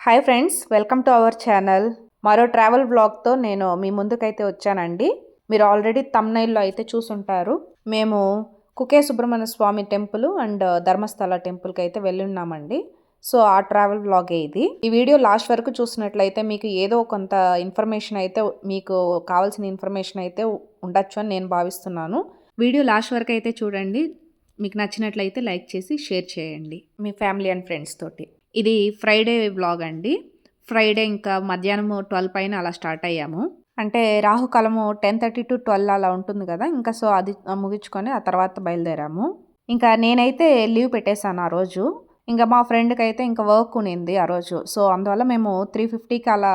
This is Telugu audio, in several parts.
Hi friends welcome to our channel మరో ట్రావెల్ బ్లాగ్తో నేను మీ ముందుకైతే వచ్చానండి. మీరు ఆల్రెడీ తమ్నైల్లో అయితే చూసుంటారు. మేము కుకే సుబ్రహ్మణ్య స్వామి టెంపుల్ అండ్ ధర్మస్థల టెంపుల్కి అయితే వెళ్ళి ఉన్నామండి సో ఆ ట్రావెల్ బ్లాగే ఇది. ఈ వీడియో లాస్ట్ వరకు చూసినట్లయితే మీకు ఏదో కొంత ఇన్ఫర్మేషన్ అయితే మీకు కావాల్సిన ఇన్ఫర్మేషన్ అయితే ఉండొచ్చు అని నేను భావిస్తున్నాను. వీడియో లాస్ట్ వరకు అయితే చూడండి. మీకు నచ్చినట్లయితే లైక్ చేసి షేర్ చేయండి. మీ ఫ్యామిలీ అండ్ ఫ్రెండ్స్ తోటి. ఇది ఫ్రైడే వ్లాగ్ అండి. ఫ్రైడే ఇంకా మధ్యాహ్నం ట్వెల్వ్ పైన అలా స్టార్ట్ అయ్యాము. అంటే రాహుకాలము టెన్ థర్టీ టు ట్వెల్వ్ అలా ఉంటుంది కదా ఇంకా సో అది ముగించుకొని ఆ తర్వాత బయలుదేరాము. ఇంకా నేనైతే లీవ్ పెట్టేశాను ఆ రోజు. ఇంకా మా ఫ్రెండ్కి అయితే ఇంకా వర్క్ ఉన్నింది ఆ రోజు. సో అందువల్ల మేము త్రీ ఫిఫ్టీకి అలా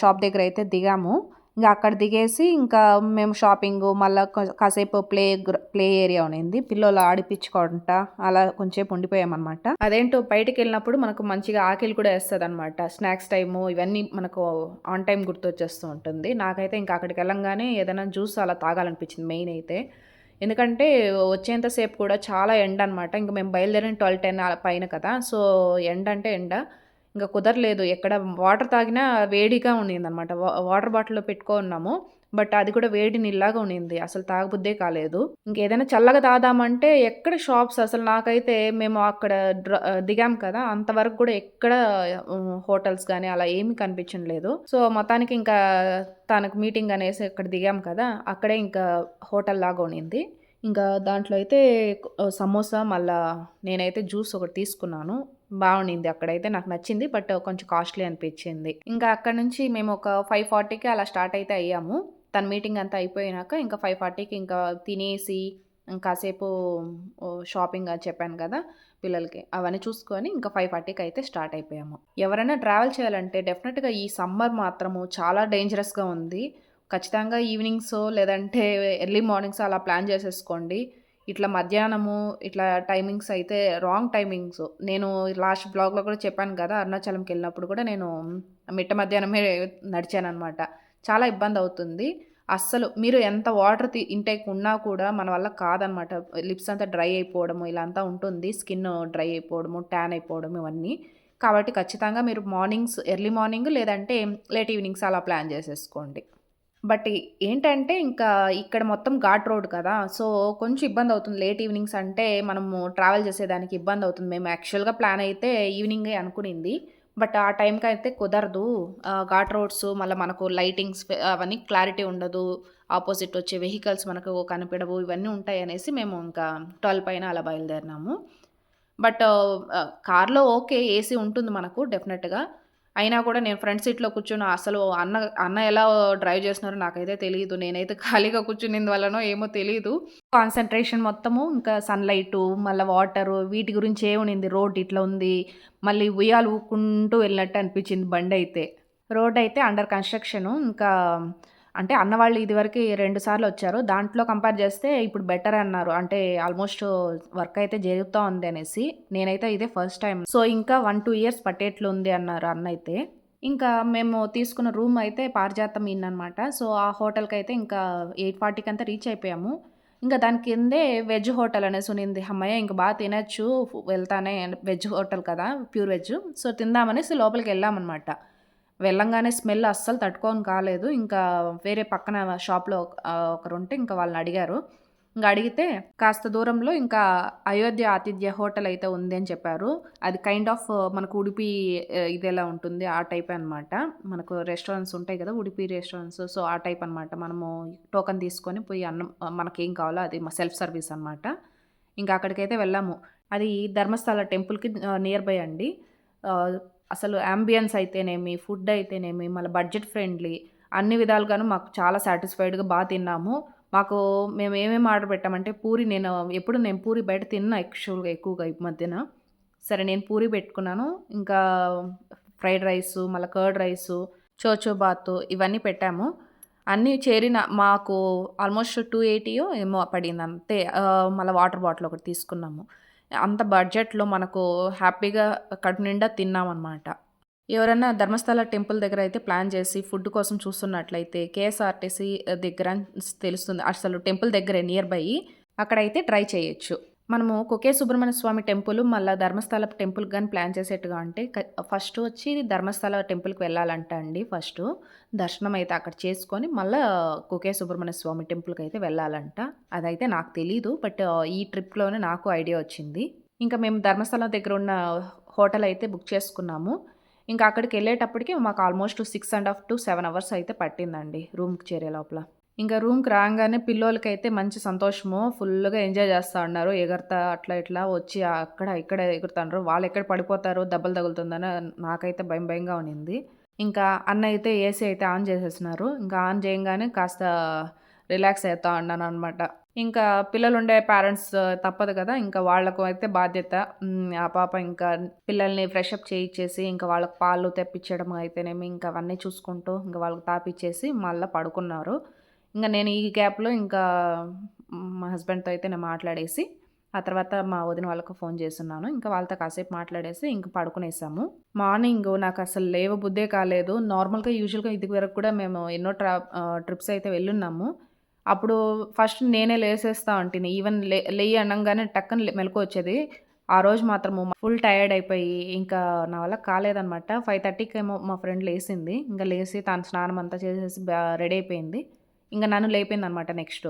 షాప్ దగ్గర అయితే దిగాము. ఇంకా అక్కడ దిగేసి ఇంకా మేము షాపింగ్ మళ్ళీ కాసేపు ప్లే ప్లే ఏరియా ఉండింది. పిల్లలు ఆడిపించుకుంటా అలా కొంచెంసేపు ఉండిపోయామన్నమాట. అదేంటో బయటకు వెళ్ళినప్పుడు మనకు మంచిగా ఆకలి కూడా వేస్తుంది అనమాట స్నాక్స్ టైము ఇవన్నీ మనకు ఆన్ టైం గుర్తొచ్చేస్తూ ఉంటుంది. నాకైతే ఇంకా అక్కడికి వెళ్ళంగానే ఏదైనా జ్యూస్ అలా తాగాలనిపించింది మెయిన్ అయితే. ఎందుకంటే వచ్చేంతసేపు కూడా చాలా ఎండ అనమాట ఇంకా మేము బయలుదేరిన ట్వెల్వ్ టెన్ పైన కదా. సో ఎండ అంటే ఎండ. ఇంకా కుదరలేదు. ఎక్కడ వాటర్ తాగినా వేడిగా ఉండింది అనమాట వాటర్ బాటిల్లో పెట్టుకో ఉన్నాము. బట్ అది కూడా వేడి నీళ్ళలాగా ఉండింది. అసలు తాగబుద్దే కాలేదు. ఇంకేదైనా చల్లగా తాదామంటే ఎక్కడ షాప్స్ అసలు నాకైతే మేము అక్కడ దిగాం కదా. అంతవరకు కూడా ఎక్కడ హోటల్స్ కానీ అలా ఏమీ కనిపించలేదు సో మొత్తానికి ఇంకా తనకు మీటింగ్ అనేసి ఇక్కడ దిగాం కదా. అక్కడే ఇంకా హోటల్ లాగా ఉండింది. ఇంకా దాంట్లో అయితే సమోసా మళ్ళా నేనైతే జ్యూస్ ఒకటి తీసుకున్నాను. బాగుండింది. అక్కడైతే నాకు నచ్చింది. బట్ కొంచెం కాస్ట్లీ అనిపించింది. ఇంకా అక్కడ నుంచి మేము ఒక ఫైవ్ ఫార్టీకి అలా స్టార్ట్ అయితే అయ్యాము. తన మీటింగ్ అంతా అయిపోయినాక ఇంకా ఫైవ్ ఫార్టీకి ఇంకా తినేసి కాసేపు షాపింగ్ అని చెప్పాను కదా పిల్లలకి. అవన్నీ చూసుకొని ఇంకా ఫైవ్ ఫార్టీకి అయితే స్టార్ట్ అయిపోయాము. ఎవరైనా ట్రావెల్ చేయాలంటే డెఫినెట్గా ఈ సమ్మర్ మాత్రము చాలా డేంజరస్గా ఉంది. ఖచ్చితంగా ఈవినింగ్స్ లేదంటే ఎర్లీ మార్నింగ్స్ అలా ప్లాన్ చేసేసుకోండి. ఇట్లా మధ్యాహ్నము ఇట్లా టైమింగ్స్ అయితే రాంగ్ టైమింగ్స్ నేను లాస్ట్ బ్లాగ్లో కూడా చెప్పాను కదా అరుణాచలంకి వెళ్ళినప్పుడు కూడా నేను మిట్ట మధ్యాహ్నమే నడిచాను అనమాట చాలా ఇబ్బంది అవుతుంది. అస్సలు మీరు ఎంత వాటర్ ఇంటేక్ ఉన్నా కూడా మన వల్ల కాదనమాట లిప్స్ అంతా డ్రై అయిపోవడము ఇలా అంతా ఉంటుంది. స్కిన్ డ్రై అయిపోవడము ట్యాన్ అయిపోవడం ఇవన్నీ. కాబట్టి ఖచ్చితంగా మీరు మార్నింగ్స్ ఎర్లీ మార్నింగ్ లేదంటే లేట్ ఈవినింగ్స్ అలా ప్లాన్ చేసేసుకోండి. బట్ ఏంటంటే ఇంకా ఇక్కడ మొత్తం ఘాట్ రోడ్ కదా సో కొంచెం ఇబ్బంది అవుతుంది. లేట్ ఈవినింగ్స్ అంటే మనము ట్రావెల్ చేసేదానికి ఇబ్బంది అవుతుంది. మేము యాక్చువల్గా ప్లాన్ అయితే ఈవినింగే అనుకునింది. బట్ ఆ టైంకి అయితే కుదరదు. ఘాట్ రోడ్స్ మళ్ళీ మనకు లైటింగ్స్ అవన్నీ క్లారిటీ ఉండదు. ఆపోజిట్ వచ్చే వెహికల్స్ మనకు కనిపించవు. ఇవన్నీ ఉంటాయి అనేసి మేము ఇంకా ట్వెల్వ్ పైన అలా బయలుదేరినాము. బట్ కార్లో ఓకే ఏసీ ఉంటుంది మనకు డెఫినెట్గా. అయినా కూడా నేను ఫ్రంట్ సీట్లో కూర్చుని అసలు అన్న అన్న ఎలా డ్రైవ్ చేస్తున్నారో నాకైతే తెలియదు. నేనైతే ఖాళీగా కూర్చునేందు వల్లనో ఏమో తెలియదు. కాన్సన్ట్రేషన్ మొత్తము ఇంకా సన్లైట్ మళ్ళీ వాటర్ వీటి గురించి ఏమునింది రోడ్ ఇట్లా ఉంది. మళ్ళీ ఉయ్యాలు ఊక్కుంటూ వెళ్ళినట్టు అనిపించింది బండి అయితే రోడ్ అయితే అండర్ కన్స్ట్రక్షన్ ఇంకా అంటే అన్నవాళ్ళు ఇదివరకు రెండు సార్లు వచ్చారు. దాంట్లో కంపేర్ చేస్తే ఇప్పుడు బెటర్ అన్నారు. అంటే ఆల్మోస్ట్ వర్క్ అయితే జరుగుతూ ఉంది అనేసి నేనైతే ఇదే ఫస్ట్ టైం సో ఇంకా వన్ టూ ఇయర్స్ పట్టేట్లు ఉంది అన్నారు అన్న అయితే. ఇంకా మేము తీసుకున్న రూమ్ అయితే పారిజాతం ఇన్ అనమాట సో ఆ హోటల్కి అయితే ఇంకా ఎయిట్ ఫార్టీకి అంతా రీచ్ అయిపోయాము. ఇంకా దాని కిందే వెజ్ హోటల్ అనేసి ఉన్నింది అమ్మయ్య ఇంకా బాగా తినచ్చు వెళ్తానే వెజ్ హోటల్ కదా ప్యూర్ వెజ్ సో తిందామనేసి లోపలికి వెళ్ళామన్నమాట. వెళ్ళంగానే స్మెల్ అస్సలు తట్టుకొని కాలేదు. ఇంకా వేరే పక్కన షాప్లో ఒకరు ఉంటే ఇంకా వాళ్ళని అడిగారు. ఇంకా అడిగితే కాస్త దూరంలో ఇంకా అయోధ్య ఆతిథ్య హోటల్ అయితే ఉంది అని చెప్పారు. అది కైండ్ ఆఫ్ మనకు ఉడిపి ఇది ఎలా ఉంటుంది. ఆ టైప్ అనమాట మనకు రెస్టారెంట్స్ ఉంటాయి కదా ఉడిపి రెస్టారెంట్స్. సో ఆ టైప్ అనమాట మనము టోకన్ తీసుకొని పోయి అన్నం మనకేం కావాలో అది సెల్ఫ్ సర్వీస్ అనమాట ఇంకా అక్కడికైతే వెళ్ళాము. అది ధర్మస్థల టెంపుల్కి నియర్ బై అండి. అసలు అంబియన్స్ అయితేనేమి ఫుడ్ అయితేనేమి మళ్ళీ బడ్జెట్ ఫ్రెండ్లీ అన్ని విధాలుగాను మాకు చాలా సాటిస్ఫైడ్గా బాగా తిన్నాము. మాకు మేము ఏమేమి ఆర్డర్ పెట్టామంటే పూరి నేను ఎప్పుడు నేను పూరి బయట తిన్నా యాక్చువల్గా ఎక్కువగా ఈ మధ్యన. సరే నేను పూరి పెట్టుకున్నాను. ఇంకా ఫ్రైడ్ రైస్ మళ్ళీ కర్డ్ రైస్ చోచో బాత్ ఇవన్నీ పెట్టాము. అన్నీ చేరిన మాకు ఆల్మోస్ట్ టూ ఎయిటీయో ఏమో పడింది అంతే. మళ్ళీ వాటర్ బాటిల్ ఒకటి తీసుకున్నాము. అంత బడ్జెట్లో మనకు హ్యాపీగా కడుపు నిండా తిన్నామన్నమాట. ఎవరైనా ధర్మస్థల టెంపుల్ దగ్గర అయితే ప్లాన్ చేసి ఫుడ్ కోసం చూస్తున్నట్లయితే కేఎస్ఆర్టీసీ దగ్గర తెలుస్తుంది. అసలు టెంపుల్ దగ్గరే నియర్ బై అక్కడైతే ట్రై చేయొచ్చు. మనము కుకే సుబ్రహ్మణ్య స్వామి టెంపుల్ మళ్ళీ ధర్మస్థల టెంపుల్ కానీ ప్లాన్ చేసేట్టుగా అంటే ఫస్ట్ వచ్చి ధర్మస్థల టెంపుల్కి వెళ్ళాలంట అండి ఫస్ట్. దర్శనం అయితే అక్కడ చేసుకొని మళ్ళీ కుకే సుబ్రహ్మణ్య స్వామి టెంపుల్కి అయితే వెళ్ళాలంట. అదైతే నాకు తెలీదు బట్ ఈ ట్రిప్లోనే నాకు ఐడియా వచ్చింది. ఇంకా మేము ధర్మస్థలం దగ్గర ఉన్న హోటల్ అయితే బుక్ చేసుకున్నాము. ఇంకా అక్కడికి వెళ్ళేటప్పటికి మాకు almost six and half to seven hours అయితే పట్టిందండి రూమ్కి చేరే లోపల. ఇంకా రూమ్కి రాగానే పిల్లోలకి మంచి సంతోషము. ఫుల్గా ఎంజాయ్ చేస్తూ ఉన్నారు. ఎగరతా అట్లా ఇట్లా వచ్చి అక్కడ ఇక్కడ ఎగురుతున్నారు వాళ్ళు ఎక్కడ పడిపోతారు దెబ్బలు తగులుతుందని నాకైతే భయం భయంగా ఉన్నింది. ఇంకా అన్న అయితే ఏసీ అయితే ఆన్ చేసేసినారు. ఇంకా ఆన్ చేయగానే కాస్త రిలాక్స్ అవుతా ఉన్నాను అనమాట ఇంకా పిల్లలు ఉండే పేరెంట్స్ తప్పదు కదా. ఇంకా వాళ్ళకు అయితే బాధ్యత. ఆ పాప ఇంకా పిల్లల్ని ఫ్రెష్ అప్ చేయించేసి ఇంకా వాళ్ళకి పాలు తెప్పించడం అయితేనేమి ఇంకా అవన్నీ చూసుకుంటూ ఇంకా వాళ్ళకి తాపిచ్చేసి మళ్ళీ పడుకున్నారు. ఇంకా నేను ఈ గ్యాప్లో ఇంకా మా హస్బెండ్తో అయితే నేను మాట్లాడేసి ఆ తర్వాత మా వదిన వాళ్ళకు ఫోన్ చేస్తున్నాను. ఇంకా వాళ్ళతో కాసేపు మాట్లాడేసి ఇంక పడుకునేసాము. మార్నింగ్ నాకు అసలు లేవ బుద్ధే కాలేదు. నార్మల్గా యూజువల్గా ఇది వరకు కూడా మేము ఎన్నో ట్రా ట్రిప్స్ అయితే వెళ్ళున్నాము. అప్పుడు ఫస్ట్ నేనే లేసేస్తా ఉంటుంది ఈవెన్ లే లేయి అనగానే టక్కన మెలకు వచ్చేది. ఆ రోజు మాత్రము ఫుల్ టైర్డ్ అయిపోయి ఇంకా నా వల్ల కాలేదనమాట. ఫైవ్ థర్టీకి ఏమో మా ఫ్రెండ్ లేసింది. ఇంకా లేచి తాను స్నానం అంతా చేసేసి రెడీ అయిపోయింది. ఇంకా నన్ను లేపింది అనమాట నెక్స్ట్.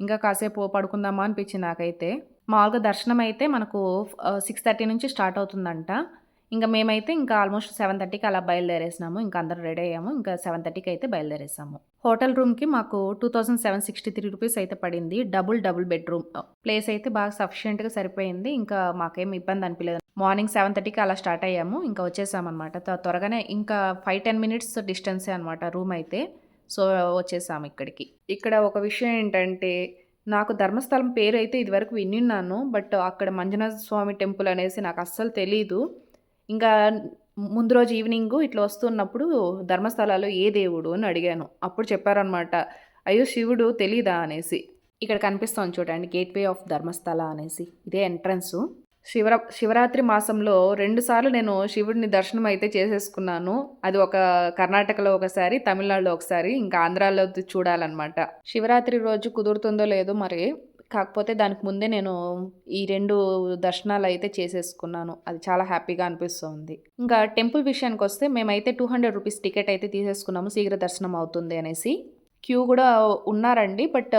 ఇంకా కాసేపు పడుకుందామా అనిపించింది నాకైతే. మామూలుగా దర్శనం అయితే మనకు సిక్స్ థర్టీ నుంచి స్టార్ట్ అవుతుందంట. ఇంకా మేమైతే ఇంకా ఆల్మోస్ట్ సెవెన్ థర్టీకి అలా బయలుదేరేసినాము. ఇంకా అందరూ రెడీ అయ్యాము. ఇంకా సెవెన్ థర్టీకి అయితే బయలుదేరేసాము. హోటల్ రూమ్కి మాకు two thousand seven sixty three rupees అయితే పడింది. Double double bedroom. ప్లేస్ అయితే బాగా సఫిషియెంట్గా సరిపోయింది. ఇంకా మాకేం ఇబ్బంది అనిపించలేదు మార్నింగ్ సెవెన్ థర్టీకి అలా స్టార్ట్ అయ్యాము. ఇంకా వచ్చేసామన్నమాట. త్వ- త్వరగానే ఇంకా ఫైవ్ టెన్ మినిట్స్ డిస్టెన్సే అనమాట రూమ్ అయితే. సో వచ్చేసాము ఇక్కడికి. ఇక్కడ ఒక విషయం ఏంటంటే నాకు ధర్మస్థలం పేరు అయితే ఇదివరకు విన్నాను బట్ అక్కడ మంజునాథ స్వామి టెంపుల్ అనేసి నాకు అస్సలు తెలీదు. ఇంకా ముందు రోజు ఈవినింగ్ ఇట్లా వస్తున్నప్పుడు ధర్మస్థలాలు ఏ దేవుడు అని అడిగాను. అప్పుడు చెప్పారనమాట అయ్యో శివుడు తెలీదా? అనేసి. ఇక్కడ కనిపిస్తుంది చూడండి గేట్వే ఆఫ్ ధర్మస్థల అనేసి. ఇదే ఎంట్రన్స్. శివరా శివరాత్రి మాసంలో రెండు సార్లు నేను శివుడిని దర్శనం అయితే చేసేసుకున్నాను. అది ఒక కర్ణాటకలో ఒకసారి తమిళనాడులో ఒకసారి ఇంకా ఆంధ్రాలో చూడాలన్నమాట. శివరాత్రి రోజు కుదురుతుందో లేదో మరి కాకపోతే దానికి ముందే నేను ఈ రెండు దర్శనాలు అయితే చేసేసుకున్నాను. అది చాలా హ్యాపీగా అనిపిస్తుంది. ఇంకా టెంపుల్ విషయానికి వస్తే మేమైతే టూ హండ్రెడ్ రూపీస్ టికెట్ అయితే తీసేసుకున్నాము శీఘ్ర దర్శనం అవుతుంది అనేసి. క్యూ కూడా ఉన్నారండి బట్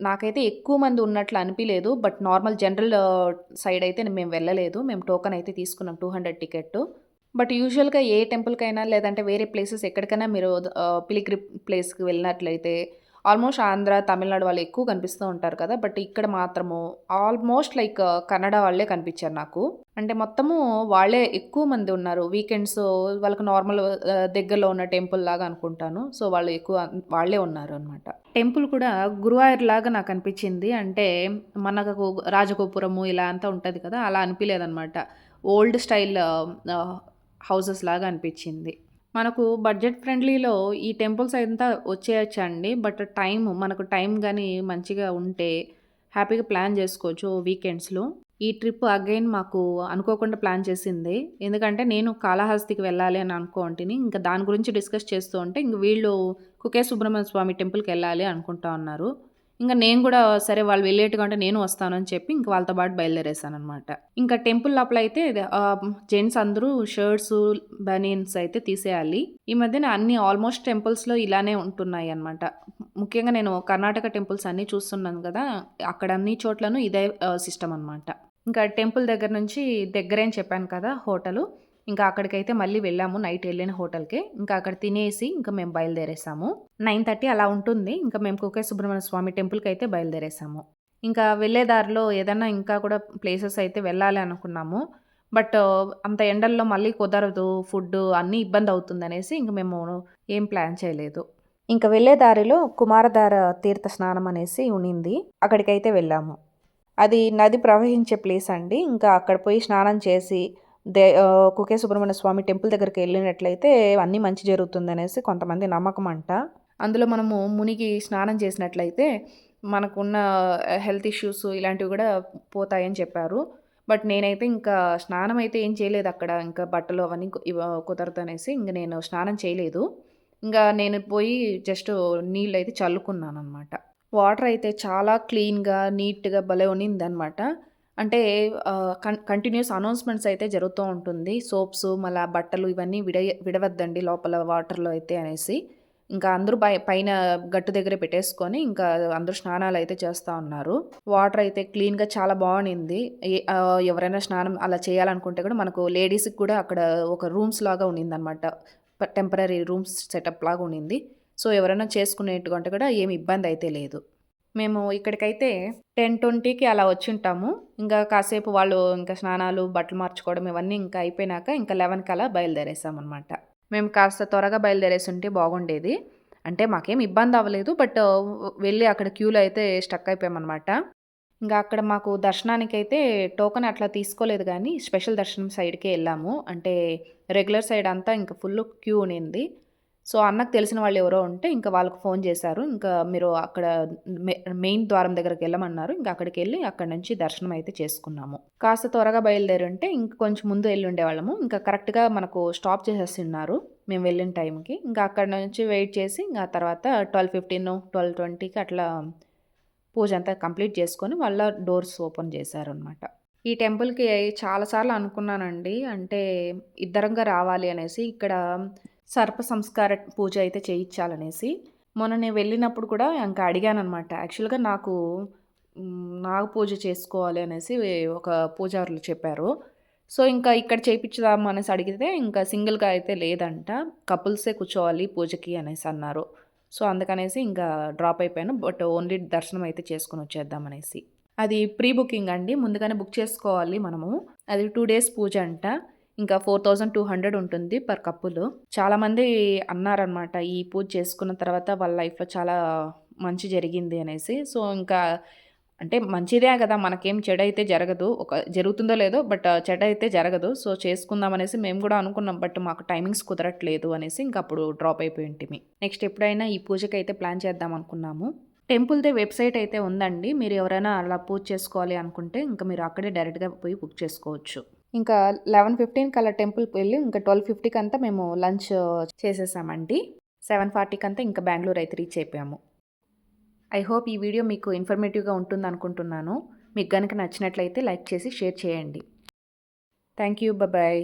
నాకైతే ఎక్కువ మంది ఉన్నట్లు అనిపించలేదు బట్ నార్మల్ జనరల్ సైడ్ అయితే మేము వెళ్ళలేదు. మేము టోకెన్ అయితే తీసుకున్నాం టూ హండ్రెడ్ టికెట్ బట్ యూజువల్గా ఏ టెంపుల్కైనా లేదంటే వేరే ప్లేసెస్ ఎక్కడికైనా మీరు పిలిగ్రి ప్లేస్కి వెళ్ళినట్లయితే ఆల్మోస్ట్ ఆంధ్ర తమిళనాడు వాళ్ళు ఎక్కువ కనిపిస్తూ ఉంటారు కదా బట్ ఇక్కడ మాత్రము ఆల్మోస్ట్ లైక్ uh, కన్నడ వాళ్ళే కనిపించారు నాకు. అంటే మొత్తము వాళ్ళే ఎక్కువ మంది ఉన్నారు. వీకెండ్స్ వాళ్ళకి నార్మల్ uh, దగ్గరలో ఉన్న టెంపుల్ లాగా అనుకుంటాను. సో వాళ్ళు ఎక్కువ వాళ్ళే ఉన్నారు అనమాట టెంపుల్ కూడా గురువాయూర్ లాగా నాకు అనిపించింది. అంటే మనకు రాజగోపురము ఇలా అంతా ఉంటుంది కదా అలా అనిపించలేదన్నమాట ఓల్డ్ స్టైల్ uh, హౌసెస్ లాగా అనిపించింది. మనకు బడ్జెట్ ఫ్రెండ్లీలో ఈ టెంపుల్స్ అంతా వచ్చేయచ్చండి. బట్ టైం మనకు టైం కానీ మంచిగా ఉంటే హ్యాపీగా ప్లాన్ చేసుకోవచ్చు వీకెండ్స్లో. ఈ ట్రిప్ అగైన్ మాకు అనుకోకుండా ప్లాన్ చేసింది. ఎందుకంటే నేను కాళహస్తికి వెళ్ళాలి అని అనుకోంటిని ఇంకా దాని గురించి డిస్కస్ చేస్తూ ఉంటే ఇంక వీళ్ళు కుకే సుబ్రహ్మణ్య స్వామి టెంపుల్కి వెళ్ళాలి అనుకుంటా ఉన్నారు. ఇంకా నేను కూడా సరే వాళ్ళు వెళ్ళేట్టుగా అంటే నేను వస్తానని చెప్పి ఇంక వాళ్ళతో పాటు బయలుదేరేసాను అనమాట ఇంకా టెంపుల్ లోపల అయితే జెంట్స్ అందరూ షర్ట్స్ బనీన్స్ అయితే తీసేయాలి. ఈ మధ్యన అన్ని ఆల్మోస్ట్ టెంపుల్స్లో ఇలానే ఉంటున్నాయి అనమాట ముఖ్యంగా నేను కర్ణాటక టెంపుల్స్ అన్నీ చూస్తున్నాను కదా అక్కడ అన్ని చోట్లను ఇదే సిస్టమ్ అనమాట ఇంకా టెంపుల్ దగ్గర నుంచి దగ్గరే అని చెప్పాను కదా హోటలు. ఇంకా అక్కడికైతే మళ్ళీ వెళ్ళాము నైట్ వెళ్ళిన హోటల్కి. ఇంకా అక్కడ తినేసి ఇంకా మేము బయలుదేరేసాము. నైన్ థర్టీ అలా ఉంటుంది. ఇంకా మేము కుకే సుబ్రహ్మణ్య స్వామి టెంపుల్కి అయితే బయలుదేరేసాము. ఇంకా వెళ్ళే దారిలో ఏదన్నా ఇంకా కూడా ప్లేసెస్ అయితే వెళ్ళాలి అనుకున్నాము. బట్ అంత ఎండల్లో మళ్ళీ కుదరదు ఫుడ్ అన్నీ ఇబ్బంది అవుతుంది అనేసి ఇంక మేము ఏం ప్లాన్ చేయలేదు. ఇంకా వెళ్ళే దారిలో కుమారధార తీర్థ స్నానం అనేసి ఉనింది. అక్కడికైతే వెళ్ళాము. అది నది ప్రవహించే ప్లేస్ అండి. ఇంకా అక్కడ పోయి స్నానం చేసి the Kukke Subrahmanya Swamy temple దగ్గరికి వెళ్ళినట్లయితే అన్నీ మంచి జరుగుతుందనేసి కొంతమంది నమ్మకం అంట. అందులో మనము మునిగి స్నానం చేసినట్లయితే మనకున్న హెల్త్ ఇష్యూస్ ఇలాంటివి కూడా పోతాయని చెప్పారు. బట్ నేనైతే ఇంకా స్నానం అయితే ఏం చేయలేదు అక్కడ. ఇంకా బట్టలు అవన్నీ కుదరదు అనేసి ఇంక నేను స్నానం చేయలేదు. ఇంకా నేను పోయి జస్ట్ నీళ్ళు అయితే చల్లుకున్నాను అనమాట వాటర్ అయితే చాలా క్లీన్‌గా, నీట్‌గా భలే ఉన్నిందనమాట. అంటే కన్ కంటిన్యూస్ అనౌన్స్‌మెంట్స్ అయితే జరుగుతూ ఉంటుంది. సోప్స్ మళ్ళీ బట్టలు ఇవన్నీ విడ విడవద్దండి లోపల వాటర్‌లో అయితే అనేసి. ఇంకా అందరూ పై పైన గట్టు దగ్గర పెట్టేసుకొని ఇంకా అందరూ స్నానాలు అయితే చేస్తూ ఉన్నారు. వాటర్ అయితే క్లీన్‌గా చాలా బాగుండింది ఎవరైనా స్నానం అలా చేయాలనుకుంటే కూడా మనకు లేడీస్‌కి కూడా అక్కడ ఒక రూమ్స్ లాగా ఉన్నిందనమాట. ప టెంపరరీ రూమ్స్ సెటప్ లాగా ఉన్నింది. సో, ఎవరైనా చేసుకునేటువంటి కూడా ఏమి ఇబ్బందయితే లేదు. మేము ఇక్కడికైతే 10:20కి అలా వచ్చుంటాము. ఇంకా కాసేపు వాళ్ళు ఇంకా స్నానాలు, బట్టలు మార్చుకోవడం ఇవన్నీ ఇంకా అయిపోయినాక ఇంకా 11కి అలా బయలుదేరేసామనమాట. మేము కాస్త త్వరగా బయలుదేరేసుంటే బాగుండేది. అంటే మాకేం ఇబ్బంది అవ్వలేదు. బట్ వెళ్ళి అక్కడ క్యూలో అయితే స్టక్ అయిపోయామనమాట. ఇంకా అక్కడ మాకు దర్శనానికైతే టోకెన్ అట్లా తీసుకోలేదు కానీ స్పెషల్ దర్శనం సైడ్‌కే వెళ్ళాము అంటే రెగ్యులర్ సైడ్ అంతా ఇంకా ఫుల్ క్యూ ఉండింది సో, అన్నకు తెలిసిన వాళ్ళు ఎవరో ఉంటే ఇంకా వాళ్ళకు ఫోన్ చేశారు. ఇంకా మీరు అక్కడ మె మెయిన్ ద్వారం దగ్గరికి వెళ్ళమన్నారు ఇంకా అక్కడికి అక్కడికెళ్ళి అక్కడ నుంచి దర్శనం అయితే చేసుకున్నాము. కాస్త త్వరగా బయలుదేరుంటే ఇంకా కొంచెం ముందు వెళ్ళి ఉండేవాళ్ళము ఇంకా కరెక్ట్‌గా మనకు స్టాప్ చేసేస్తున్నారు మేము వెళ్ళిన టైంకి. ఇంకా అక్కడి నుంచి వెయిట్ చేసి ఇంకా తర్వాత ట్వెల్వ్ ఫిఫ్టీన్ ట్వెల్వ్ ట్వంటీకి అట్లా పూజ అంతా కంప్లీట్ చేసుకొని వాళ్ళ డోర్స్ ఓపెన్ చేశారనమాట. ఈ టెంపుల్‌కి చాలాసార్లు అనుకున్నానండి. అంటే ఇద్దరంగా రావాలి అనేసి. ఇక్కడ సర్ప సంస్కార పూజ అయితే చేయించాలనేసి. మొన్న నేను వెళ్ళినప్పుడు కూడా ఇంకా అడిగాను అనమాట యాక్చువల్‌గా నాకు నాకు నాగ పూజ చేసుకోవాలి అనేసి ఒక పూజారులు చెప్పారు. సో, ఇంకా ఇక్కడ చేపిచ్చుదాం అనేసి అడిగితే ఇంకా సింగిల్‌గా అయితే లేదంట. కపుల్సే కూర్చోవాలి పూజకి అనేసి అన్నారు. సో, అందుకనేసి ఇంకా డ్రాప్ అయిపోయాను. బట్ ఓన్లీ దర్శనం అయితే చేసుకుని వచ్చేద్దాం అనేసి. అది ప్రీ బుకింగ్ అండి. ముందుగానే బుక్ చేసుకోవాలి మనము. అది టూ డేస్ పూజ అంట. ఇంకా 4200 ఉంటుంది పర్ కప్పులు చాలామంది అన్నారనమాట. ఈ పూజ చేసుకున్న తర్వాత వాళ్ళ లైఫ్‌లో చాలా మంచి జరిగింది అనేసి. సో, ఇంకా అంటే మంచిదే కదా మనకేం చెడైతే జరగదు. ఒక జరుగుతుందో లేదో బట్ చెడైతే జరగదు. సో, చేసుకుందాం అనేసి మేము కూడా అనుకున్నాం. బట్ మాకు టైమింగ్స్ కుదరట్లేదు అనేసి ఇంక అప్పుడు డ్రాప్ అయిపోయుంటిమి. నెక్స్ట్ ఎప్పుడైనా ఈ పూజకైతే ప్లాన్ చేద్దాం అనుకున్నాము. టెంపుల్‌దే వెబ్‌సైట్ అయితే ఉందండి. మీరు ఎవరైనా అలా పూజ చేసుకోవాలి అనుకుంటే ఇంకా మీరు అక్కడే డైరెక్ట్‌గా పోయి బుక్ చేసుకోవచ్చు. ఇంకా 11:15కి అలా టెంపుల్‌కి వెళ్ళి ఇంకా 12:50కి అంతా మేము లంచ్ చేసేసామండి. 7:40కి అంతా ఇంకా బెంగళూరు అయితే రీచ్ అయిపోయాము. ఐ హోప్ ఈ వీడియో మీకు ఇన్ఫర్మేటివ్‌గా ఉంటుంది అనుకుంటున్నాను మీకు గనుక నచ్చినట్లయితే లైక్ చేసి షేర్ చేయండి. Thank you. బాయ్.